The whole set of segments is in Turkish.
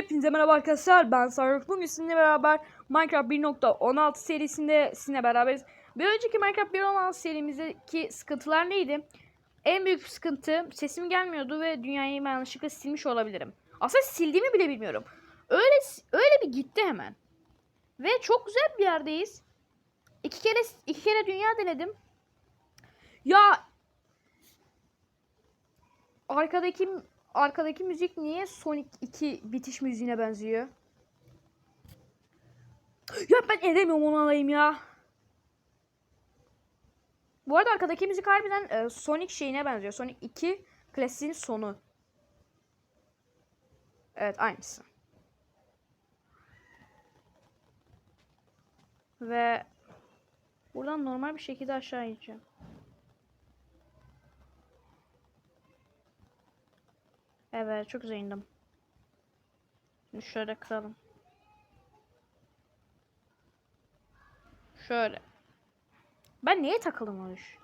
Hepinize merhaba arkadaşlar ben Sarık. Bugün sizinle beraber Minecraft 1.16 serisinde sizinle beraberiz. Bir önceki Minecraft 1.16 serimizdeki sıkıntılar neydi? En büyük sıkıntı sesim gelmiyordu ve dünyayı yanlışlıkla silmiş olabilirim. Aslında sildiğimi bile bilmiyorum. Öyle öyle bir gitti hemen. Ve çok güzel bir yerdeyiz. İki kere iki kere dünya denedim. Ya arkadaki arkadaki müzik niye Sonic 2 bitiş müziğine benziyor? Ya ben edemiyorum onu alayım ya. Bu arada arkadaki müzik harbiden e, Sonic şeyine benziyor. Sonic 2 klasiğin sonu. Evet aynısı. Ve buradan normal bir şekilde aşağı ineceğim. Evet çok güzel indim. Şimdi şöyle kıralım. Şöyle. Ben niye takıldım o iş?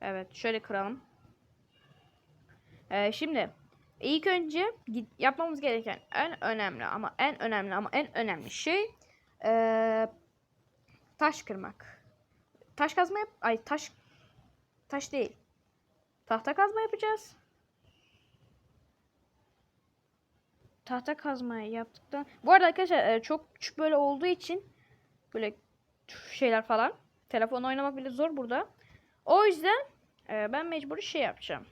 Evet şöyle kıralım. Ee, şimdi ilk önce yapmamız gereken en önemli ama en önemli ama en önemli şey ee, taş kırmak. Taş kazma yap ay taş taş değil. Tahta kazma yapacağız. Tahta kazma yaptıktan. Bu arada arkadaşlar e, çok küçük böyle olduğu için böyle şeyler falan. Telefon oynamak bile zor burada. O yüzden e, ben mecbur şey yapacağım.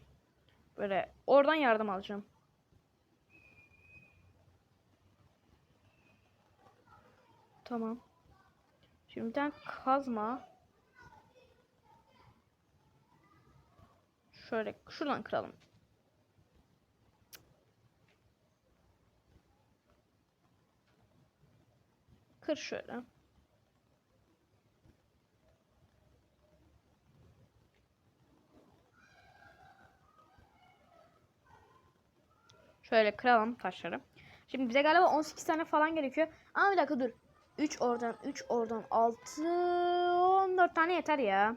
Böyle oradan yardım alacağım. Tamam. Şimdi bir tane kazma. Şöyle şuradan kıralım. Kır şöyle. Şöyle kıralım taşları. Şimdi bize galiba 18 tane falan gerekiyor. Ama bir dakika dur. 3 oradan, 3 oradan, 6, 14 tane yeter ya.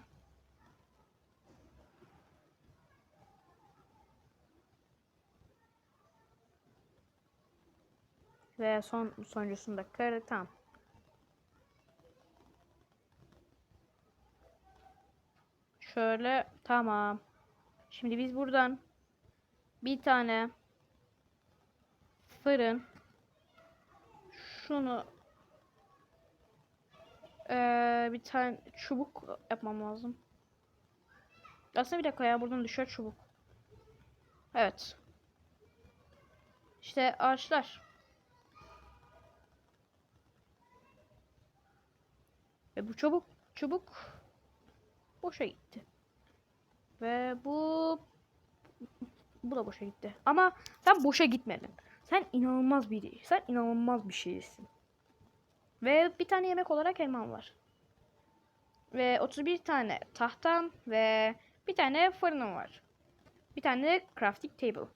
Ve son sonuncusunu da kır. Şöyle tamam. Şimdi biz buradan bir tane fırın şunu eee, bir tane çubuk yapmam lazım. Aslında bir dakika ya buradan düşer çubuk. Evet. İşte ağaçlar. Ve bu çubuk çubuk boşa gitti. Ve bu bu da boşa gitti. Ama sen boşa gitmedin. Sen inanılmaz biri. Sen inanılmaz bir şeysin. Ve bir tane yemek olarak elmam var. Ve 31 tane tahtam ve bir tane fırınım var. Bir tane crafting table.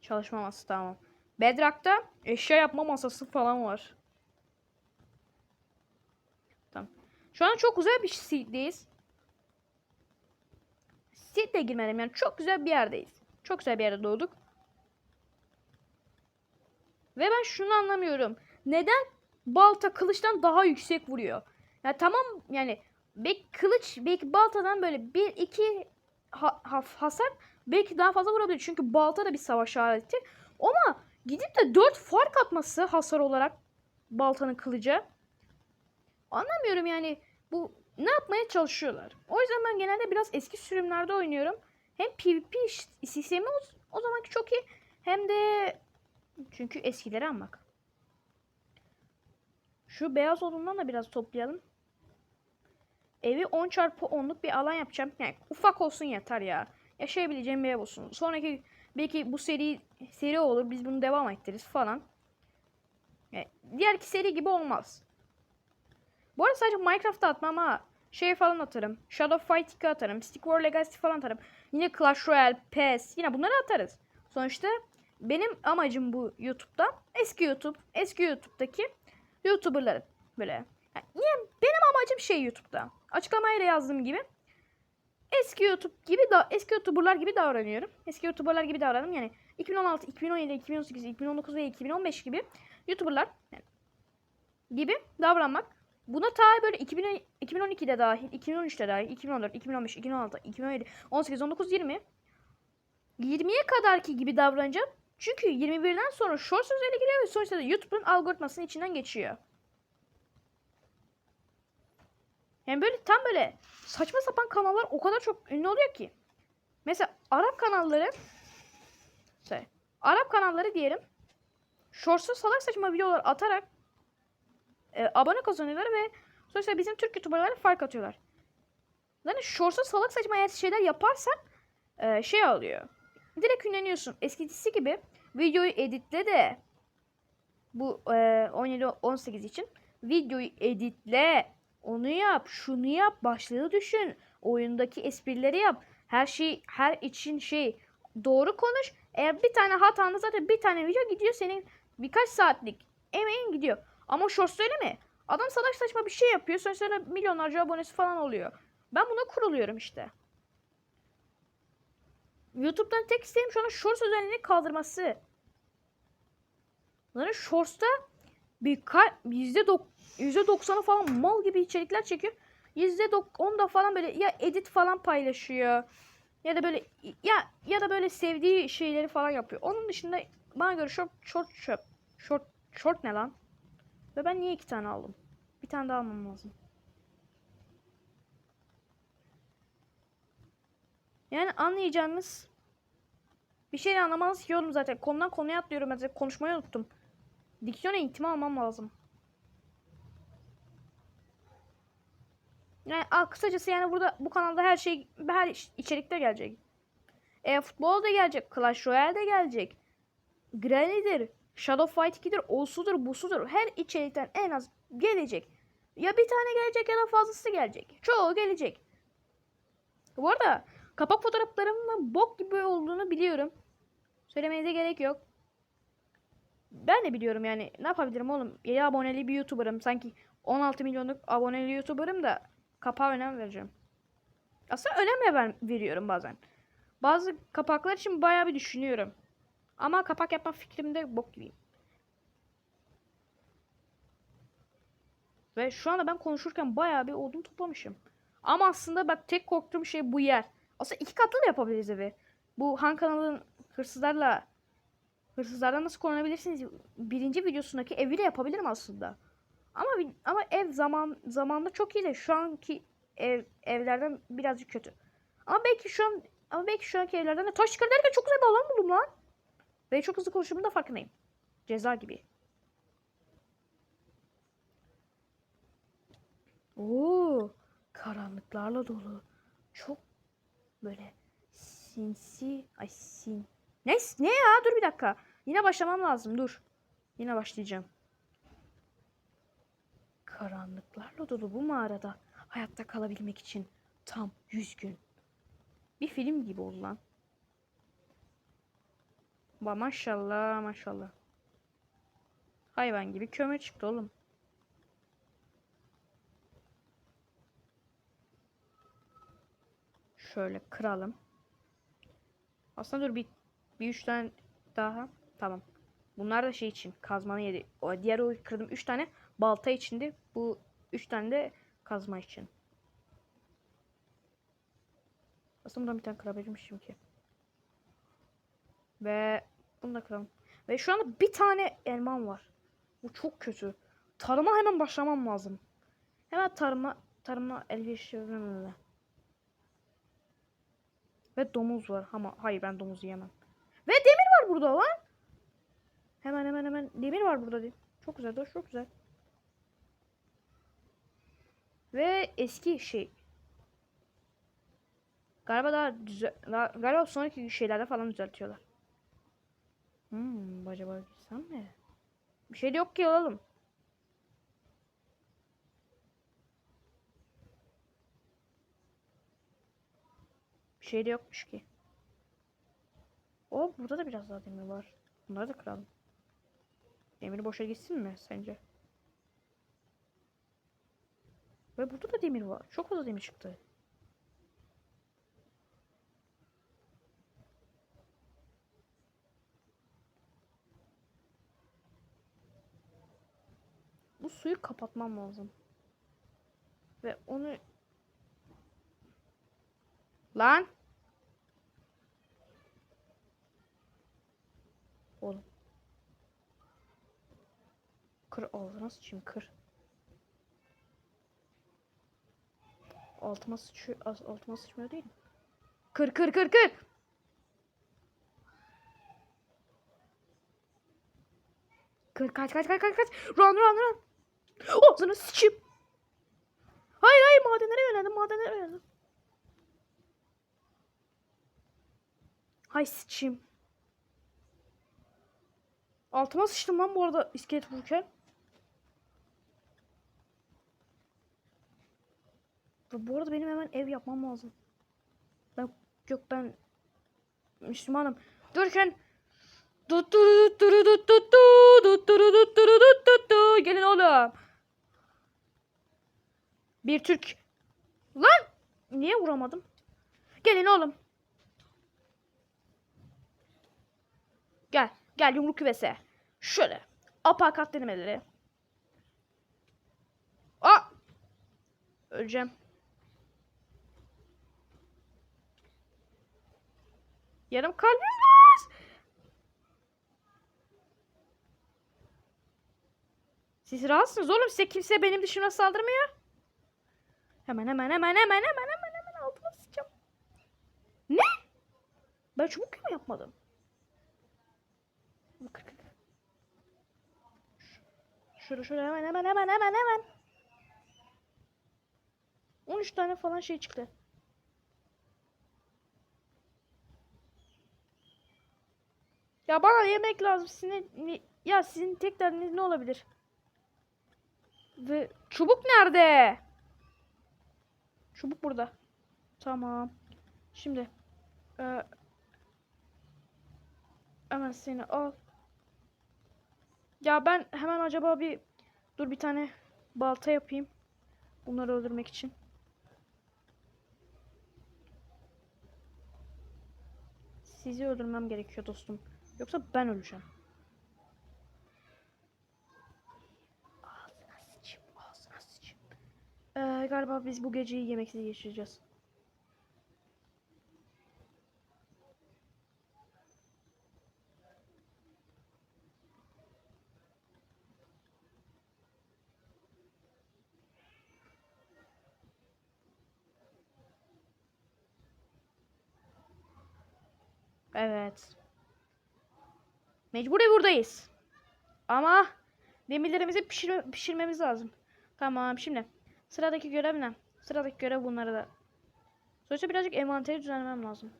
Çalışma masası tamam. Bedrock'ta eşya yapma masası falan var. Tamam. Şu an çok güzel bir seed'deyiz. Seed de girmedim yani çok güzel bir yerdeyiz. Çok güzel bir yerde doğduk. Ve ben şunu anlamıyorum. Neden balta kılıçtan daha yüksek vuruyor? Ya tamam yani belki kılıç belki baltadan böyle bir iki ha- ha- hasar belki daha fazla vurabilir. Çünkü balta da bir savaş aleti. Ama gidip de 4 fark atması hasar olarak baltanın kılıca. Anlamıyorum yani bu ne yapmaya çalışıyorlar. O yüzden ben genelde biraz eski sürümlerde oynuyorum. Hem PvP sistemi o, o zamanki çok iyi hem de çünkü eskileri almak. Şu beyaz odundan da biraz toplayalım. Evi 10 çarpı 10'luk bir alan yapacağım. Yani ufak olsun yeter ya. Yaşayabileceğim bir ev olsun. Sonraki belki bu seri seri olur. Biz bunu devam ettiririz falan. Yani diğerki seri gibi olmaz. Bu arada sadece Minecraft'ta atmam ama şey falan atarım. Shadow Fight 2 atarım. Stick War Legacy falan atarım. Yine Clash Royale, PES. Yine bunları atarız. Sonuçta benim amacım bu YouTube'da. Eski YouTube. Eski YouTube'daki YouTuber'ların böyle. Yani niye benim amacım şey YouTube'da. Açıklamaya da yazdığım gibi. eski YouTube gibi da eski YouTuber'lar gibi davranıyorum. Eski YouTuber'lar gibi davranıyorum. Yani 2016, 2017, 2018, 2019 ve 2015 gibi YouTuber'lar yani gibi davranmak. Buna ta böyle 2000, 2012'de dahil, 2013'te dahil, 2014, 2015, 2016, 2017, 18, 19, 20 20'ye kadarki gibi davranacağım. Çünkü 21'den sonra Shorts özelliği geliyor ve sonuçta da YouTube'un algoritmasının içinden geçiyor. Yani böyle tam böyle saçma sapan kanallar o kadar çok ünlü oluyor ki. Mesela Arap kanalları şey, Arap kanalları diyelim. Shorts'a salak saçma videolar atarak e, abone kazanıyorlar ve sonuçta bizim Türk YouTuber'lara fark atıyorlar. Yani Shorts'a salak saçma eğer şeyler yaparsan e, şey oluyor. Direkt ünleniyorsun. Eskisi gibi videoyu editle de bu e, 17-18 için videoyu editle onu yap, şunu yap, başlığı düşün, oyundaki esprileri yap. Her şey, her için şey doğru konuş. Eğer bir tane hatanda zaten bir tane video gidiyor senin birkaç saatlik emeğin gidiyor. Ama shorts öyle mi? Adam salak saçma bir şey yapıyor. Sonra milyonlarca abonesi falan oluyor. Ben buna kuruluyorum işte. YouTube'dan tek isteğim şu an shorts özelliğini kaldırması. Yani shorts'ta dok- %90'ı falan mal gibi içerikler çekiyor. %10'da falan böyle ya edit falan paylaşıyor. Ya da böyle ya ya da böyle sevdiği şeyleri falan yapıyor. Onun dışında bana göre short short short short, short ne lan? Ve ben niye iki tane aldım? Bir tane daha almam lazım. Yani anlayacağınız bir şey anlamanız oğlum zaten. Konudan konuya atlıyorum. Ben konuşmayı unuttum. Diksiyon eğitimi almam lazım. Yani a, kısacası yani burada bu kanalda her şey her içerikte gelecek. E, futbol da gelecek. Clash Royale de gelecek. Granny'dir. Shadow Fight 2'dir. Osudur busudur. Her içerikten en az gelecek. Ya bir tane gelecek ya da fazlası gelecek. Çoğu gelecek. Bu arada kapak fotoğraflarımın bok gibi olduğunu biliyorum. Söylemeye de gerek yok. Ben de biliyorum yani ne yapabilirim oğlum? 7 aboneli bir YouTuber'ım. Sanki 16 milyonluk aboneli YouTuber'ım da kapağa önem vereceğim. Aslında önem de ben veriyorum bazen. Bazı kapaklar için bayağı bir düşünüyorum. Ama kapak yapma fikrimde bok gibiyim. Ve şu anda ben konuşurken bayağı bir odun toplamışım. Ama aslında bak tek korktuğum şey bu yer. Aslında iki katlı da yapabiliriz evi. Bu Han kanalın hırsızlarla hırsızlardan nasıl korunabilirsiniz birinci videosundaki evi de yapabilirim aslında. Ama ama ev zaman zamanda çok iyi de şu anki ev evlerden birazcık kötü. Ama belki şu an ama belki şu anki evlerden de taş çıkar derken çok güzel bir alan buldum lan. Ve çok hızlı konuşumun da farkındayım. Ceza gibi. Oo, karanlıklarla dolu. Çok böyle sinsi, ay sin. Ne, ne ya? Dur bir dakika. Yine başlamam lazım. Dur. Yine başlayacağım. Karanlıklarla dolu bu mağarada hayatta kalabilmek için tam 100 gün. Bir film gibi oldu lan. Ba maşallah maşallah. Hayvan gibi kömür çıktı oğlum. Şöyle kıralım. Aslında dur bir, bir üç tane daha. Tamam. Bunlar da şey için kazmanı yedi. O diğer o kırdım üç tane balta içindi. Bu üç tane de kazma için. Aslında buradan bir tane kırabilirmişim ki. Ve bunu da kıralım. Ve şu anda bir tane elmam var. Bu çok kötü. Tarıma hemen başlamam lazım. Hemen tarıma tarıma elverişlemem Ve domuz var. Ama hayır ben domuz yiyemem. Ve demir var burada lan. Hemen hemen hemen demir var burada. Çok güzel. Dur, çok güzel. Ve eski şey. Galiba daha daha, galiba sonraki şeylerde falan düzeltiyorlar. Hmm, acaba gitsem mi? Bir şey de yok ki oğlum. Bir şey de yokmuş ki. O burada da biraz daha demir var. Bunları da kıralım. Demir boşa gitsin mi sence? Ve burada da demir var. Çok fazla demir çıktı. Bu suyu kapatmam lazım. Ve onu Lan Oğlum. Kır ağzına sıçayım kır. Altıma sıçıyor. Altıma sıçmıyor değil mi? Kır kır kır kır. Kır kaç kaç kaç kaç kaç. Run run run. Ağzına sıçayım. Hayır hayır madenlere yöneldim madenlere yöneldim. Hay sıçayım. Altıma sıçtım lan bu arada iskelet vururken. Bu arada benim hemen ev yapmam lazım. Ben yok ben Müslümanım. Dururken Tut tut Bir Türk. Lan! Niye vuramadım? Gelin oğlum. Gel. Gel yumruk küvese. Şöyle. Apakat denemeleri. Aa! Öleceğim. Yarım kalbim var. Siz rahatsınız oğlum. Size kimse benim dışıma saldırmıyor. Hemen hemen hemen hemen hemen hemen hemen altıma sıçacağım. Ne? Ben çubuk gibi yapmadım. Şöyle şöyle hemen hemen hemen hemen hemen. 13 tane falan şey çıktı. Ya bana yemek lazım. Sizin ya sizin tek derdiniz ne olabilir? Ve çubuk nerede? Çubuk burada. Tamam. Şimdi e, hemen seni al. Ya ben hemen acaba bir dur bir tane balta yapayım. Bunları öldürmek için. Sizi öldürmem gerekiyor dostum. Yoksa ben öleceğim. Ağzına sıçayım, ağzına sıçayım. Ee, galiba biz bu geceyi yemeksiz geçireceğiz. Evet. Mecburi buradayız. Ama demirlerimizi pişirme, pişirmemiz lazım. Tamam şimdi. Sıradaki görev ne? Sıradaki görev bunları da. Sonuçta birazcık envanteri düzenlemem lazım.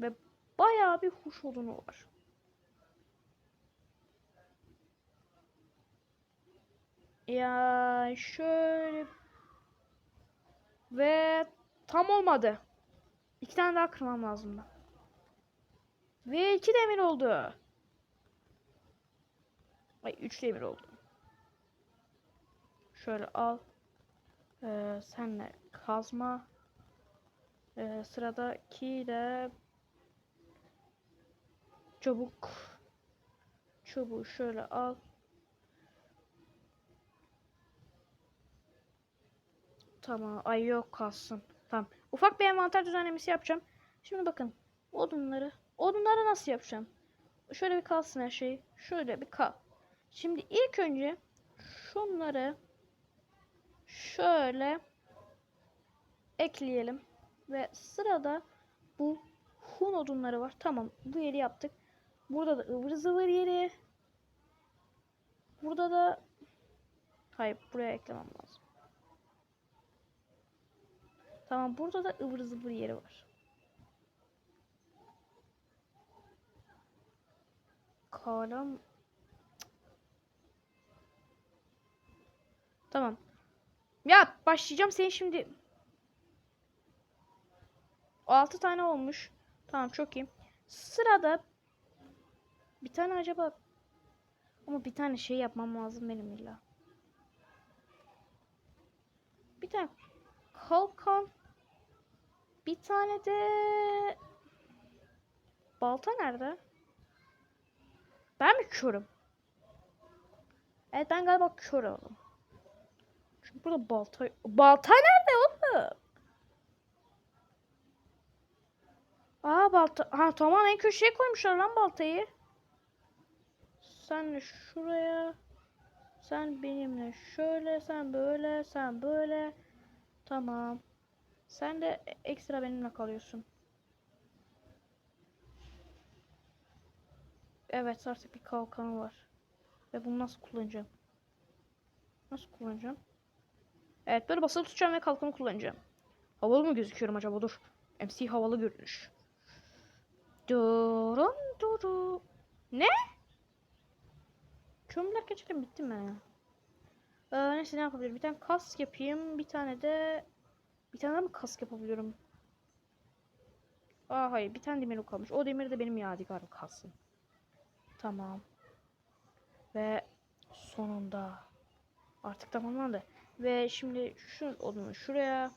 Ve bayağı bir huş odunu var. Ya şöyle ve tam olmadı. İki tane daha kırmam lazım da. Ve iki demir oldu. Ay üç demir oldu. Şöyle al. Ee, senle kazma. Ee, sıradaki de çubuk. Çubuğu şöyle al. Tamam. Ay yok kalsın. Tamam. Ufak bir envanter düzenlemesi yapacağım. Şimdi bakın. Odunları. Odunları nasıl yapacağım? Şöyle bir kalsın her şey. Şöyle bir kal. Şimdi ilk önce şunları şöyle ekleyelim. Ve sırada bu hun odunları var. Tamam. Bu yeri yaptık. Burada da ıvır zıvır yeri. Burada da hayır buraya eklemem lazım. Tamam burada da ıvır zıvır yeri var. Kalem. Tamam. Ya başlayacağım seni şimdi. 6 tane olmuş. Tamam çok iyi. Sırada bir tane acaba ama bir tane şey yapmam lazım benim illa. Bir tane kalkan bir tane de balta nerede? Ben mi körüm? Evet ben galiba kör oldum. Burada balta... Balta nerede oğlum? Aa balta... Ha tamam en köşeye koymuşlar lan baltayı. Sen şuraya. Sen benimle şöyle, sen böyle, sen böyle. Tamam. Sen de ekstra benimle kalıyorsun. Evet artık bir kalkanı var. Ve bunu nasıl kullanacağım? Nasıl kullanacağım? Evet böyle basılı tutacağım ve kalkanı kullanacağım. Havalı mı gözüküyorum acaba? Dur. MC havalı görünüş. Durun duru. Ne? Kömürler geçelim bitti mi? Ee, neyse ne yapabilirim? Bir tane kask yapayım. Bir tane de bir tane de mi kask yapabiliyorum? Aa hayır bir tane demir kalmış. O demir de benim yadigarım kalsın. Tamam. Ve sonunda artık tamamlandı. Ve şimdi şu odunu şuraya.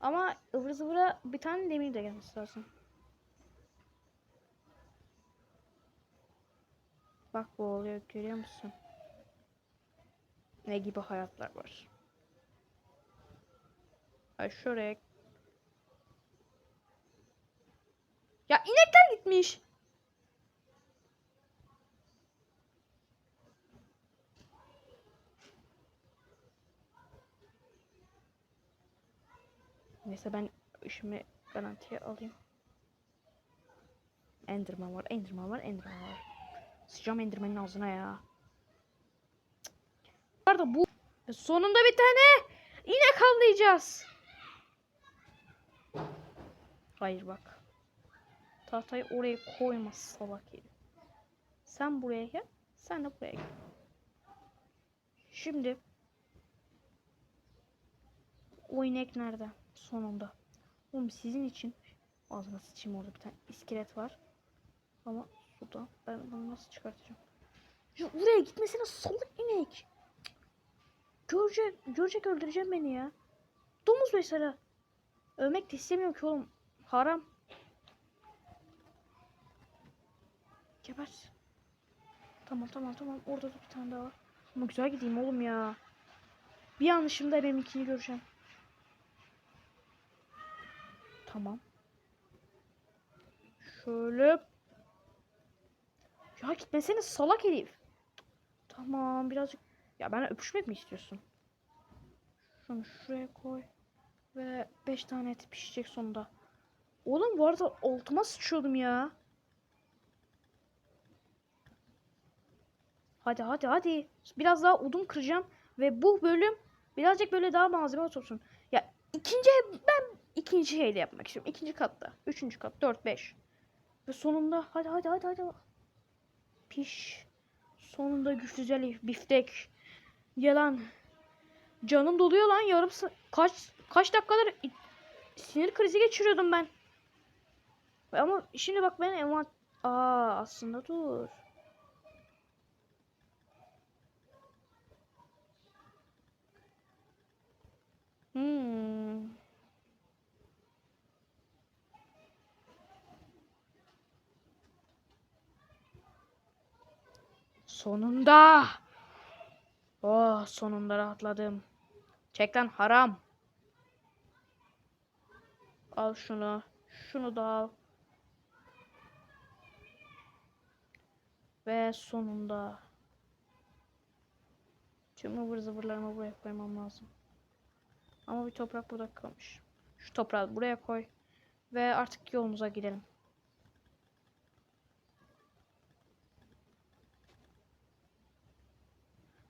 Ama ıvır zıvıra bir tane demir de gelmesi lazım. Bak bu oluyor görüyor musun? Ne gibi hayatlar var. Ay şuraya. Ya inekler gitmiş. Neyse ben işimi garantiye alayım. Enderman var, Enderman var, Enderman var. Sıcağım Enderman'in ağzına ya. Bu bu sonunda bir tane inek avlayacağız. Hayır bak. Tahtayı oraya koyma salak herif. Sen buraya gel. Sen de buraya gel. Şimdi o inek nerede? Sonunda. Oğlum sizin için ağzına sıçayım orada bir tane iskelet var. Ama suda. Ben bunu nasıl çıkartacağım? Ya oraya gitmesine salak inek. Görecek, görecek öldüreceğim beni ya. Domuz mesela. Övmek de istemiyorum ki oğlum. Haram. Geber. Tamam tamam tamam. Orada da bir tane daha var. Ama güzel gideyim oğlum ya. Bir yanlışımda benim ikini göreceğim. Tamam. Şöyle. Ya gitmesene salak herif. Tamam birazcık. Ya ben öpüşmek mi istiyorsun? Şunu şuraya koy. Ve 5 tane et pişecek sonunda. Oğlum bu arada altıma sıçıyordum ya. Hadi hadi hadi. Biraz daha odun kıracağım. Ve bu bölüm birazcık böyle daha malzeme olsun. Ya ikinci ben ikinci şeyle yapmak istiyorum. İkinci katta. Üçüncü kat. Dört, beş. Ve sonunda hadi hadi hadi hadi. Piş. Sonunda güçlüce biftek. Yalan. Canım doluyor lan yarım kaç kaç dakikadır sinir krizi geçiriyordum ben. Ama şimdi bak ben ama aa aslında dur. Hmm. Sonunda. Oh sonunda rahatladım. Çek lan haram. Al şunu. Şunu da al. Ve sonunda. Tüm ıvır zıvırlarımı buraya koymam lazım. Ama bir toprak burada kalmış. Şu toprağı buraya koy. Ve artık yolumuza gidelim.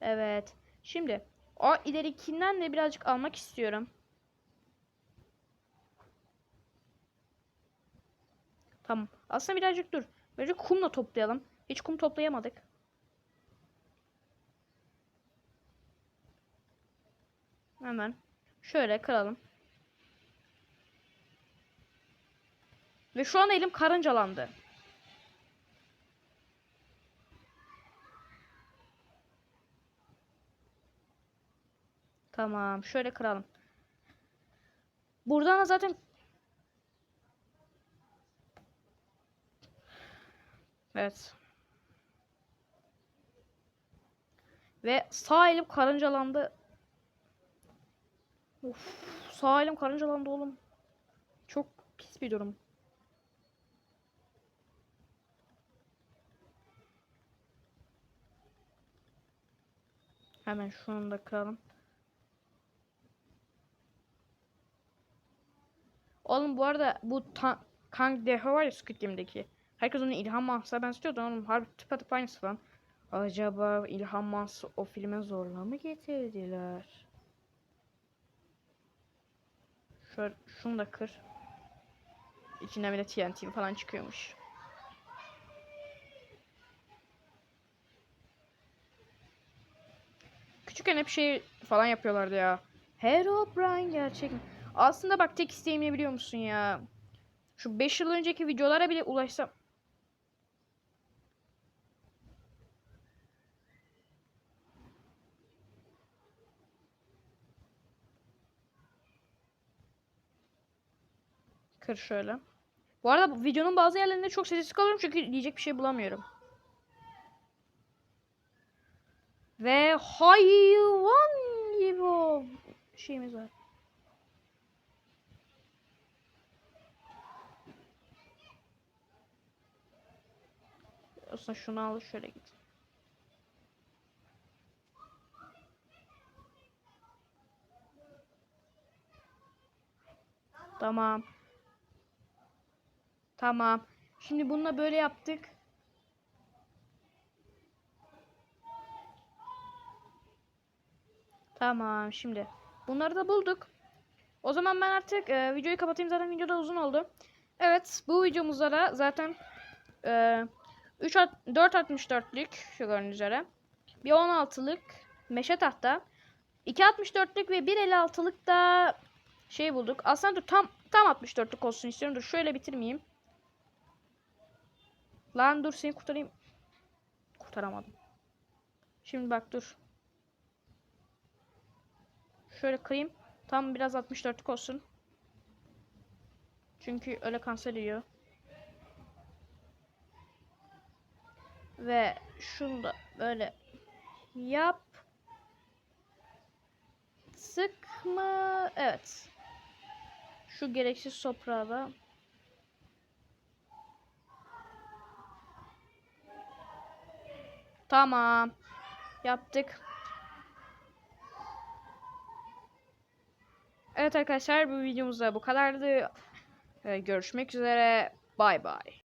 Evet. Şimdi o ilerikinden de birazcık almak istiyorum. Tamam. Aslında birazcık dur. Böylece kumla toplayalım. Hiç kum toplayamadık. Hemen. Şöyle kıralım. Ve şu an elim karıncalandı. Tamam. Şöyle kıralım. Buradan da zaten Evet. Ve sağ elim karıncalandı. Of, sağ elim karıncalandı oğlum. Çok pis bir durum. Hemen şunu da kıralım. Oğlum bu arada bu Kang Deho var ya Squid Game'deki. Herkes onu İlhan Mans'a benziyordu oğlum. Harbi tıpatıp aynısı lan. Acaba İlhan Mans'ı o filme zorla mı getirdiler? Şöyle şunu da kır. İçinden bir de TNT falan çıkıyormuş. Küçükken hep şey falan yapıyorlardı ya. Herobrine gerçek mi? Aslında bak tek isteğim ne biliyor musun ya? Şu 5 yıl önceki videolara bile ulaşsam. Kır şöyle. Bu arada videonun bazı yerlerinde çok sessiz kalıyorum çünkü diyecek bir şey bulamıyorum. Ve hayvan gibi şeyimiz var. Aslında şunu al şöyle git. Tamam. Tamam. Şimdi bununla böyle yaptık. Tamam şimdi. Bunları da bulduk. O zaman ben artık e, videoyu kapatayım. Zaten video da uzun oldu. Evet bu videomuzda da zaten e, 3 at- 4.64'lük şu gördüğünüz üzere. Bir 16'lık meşe tahta. 2.64'lük ve 1.56'lık da şey bulduk. Aslında dur tam tam 64'lük olsun istiyorum. Dur şöyle bitirmeyeyim. Lan dur seni kurtarayım. Kurtaramadım. Şimdi bak dur. Şöyle kırayım. Tam biraz 64'lük olsun. Çünkü öyle kanser ediyor. Ve şunu da böyle yap. Sık mı? Evet. Şu gereksiz soprağı da. Tamam. Yaptık. Evet arkadaşlar bu videomuzda bu kadardı. Ee, Görüşmek üzere. Bay bay.